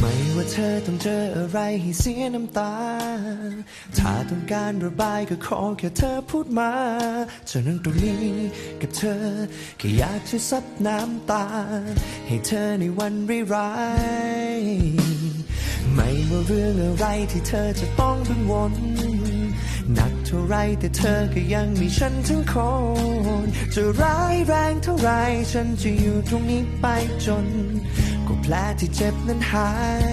ไม่ว่าเธอต้องเจออะไรให้เสียน้ำตา ถ้าต้องการระบายก็ขอแค่เธอพูดมาจะนั่งตรงนี้กับเธอแค่อยากจะซับน้ำตา ให้เธอในวันร้ายไม่ว่าเรื่องอะไรที่เธอจะต้องกังวลหนักเท่าไรแต่เธอก็ยังมีฉันทั้งคน จะร้ายแรงเท่าไรฉันจะอยู่ตรงนี้ไปจน ผลที่เจ็บนั้นหาย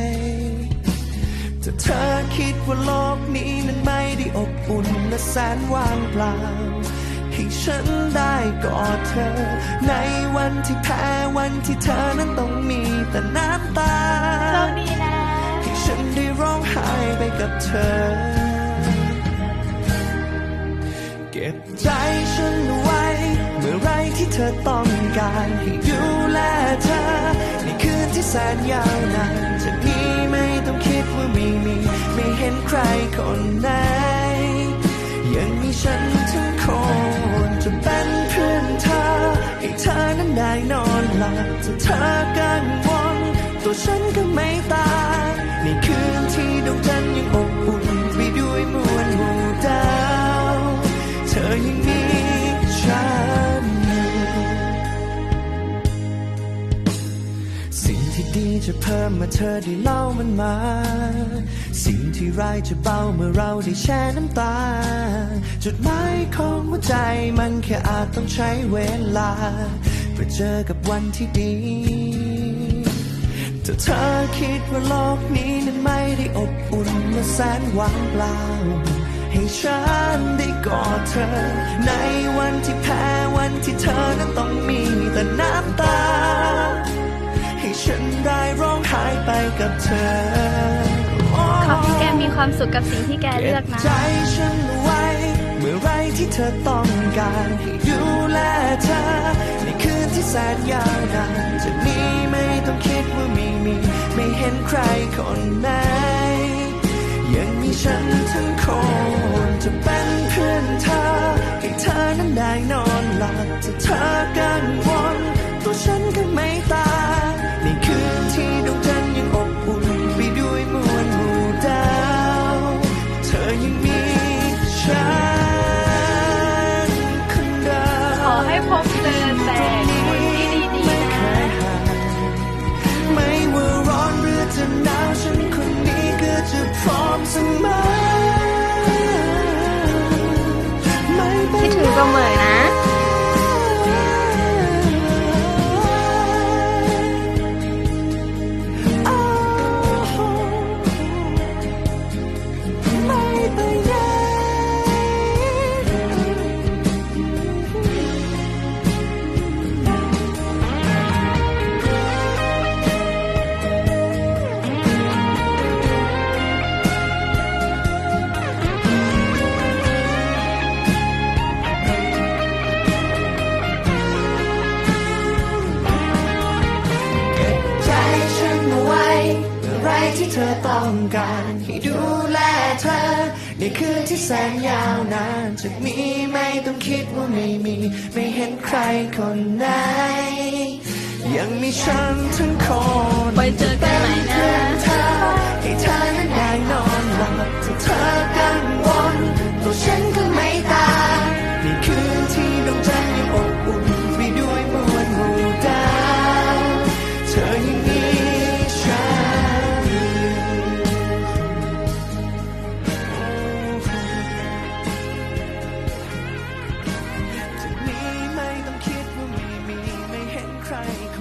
ถ้าเธอคิดว่าโลกนี้นั้นไม่ได้อบอุ่นและแสนว่างเปล่าให้ฉันได้กอดเธอ ในวันที่แพ้วันที่เธอนั้นต้องมีแต่น้ำตาโชคดีนะให้ฉันได้ร้องไห้ไปกับเธอ เก็บใจฉันไว้ เมื่อไรที่เธอต้องการให้ดูแแสนยาวนานจากนี้ไม่ต้องคิดว่าไม่มี ไม่เห็นใครคนไหน ยังมีฉันทั้งคนจะเป็นเพื่อนเธอ ให้เธอนั้นได้นอนหลับถ้าเธอกังวลตัวฉันก็ไม่ตายในคืนที่ดวงจันทร์ยังอบอุ่นไปด้วยมวลหมู่ดาว จะเพิ่มมื่อเธอได้เล่ามันมา สิ่งที่ร้ายจะเบาเมื่อเราได้แช่น้ำตา จุดหมายของหัวใจมันแค่อาจต้องใช้เวลา เพื่อเจอกับวันที่ดีถ้าเธอคิดว่าโลกนี้นั้นไม่ได้อบอุ่นและแสนว่างเปล่า ให้ฉันได้กอดเธอ ในวันที่แพ้วันที่เธอนั้นต้อง เธอขอให้แกมีความสุขกับสิ่งที่แกเลือกเก็นะบใจฉันเอาไว้ เมื่อไรที่เธอต้องการให้ดูแลเธอ ในคืนที่แสนยาวนานจากนี้ไม่ต้องคิดว่าไม่มี ไม่เห็นใครคนไหน ยังมีฉันทั้งคนจะเป็นเพื่อนเธอ ให้เธอนั้นได้นอนหลับถ้าเธอกัง เที่เธอต้องการให้ดูแลเธอ ในคืนที่แสนยาวนานจากนี้ไม่ต้องคิดว่าไม่มี ไม่เห็นใครคนไหน ยังมีฉันทั้งคนไปเจอกันใหม่นะให้เธอนั้น crying.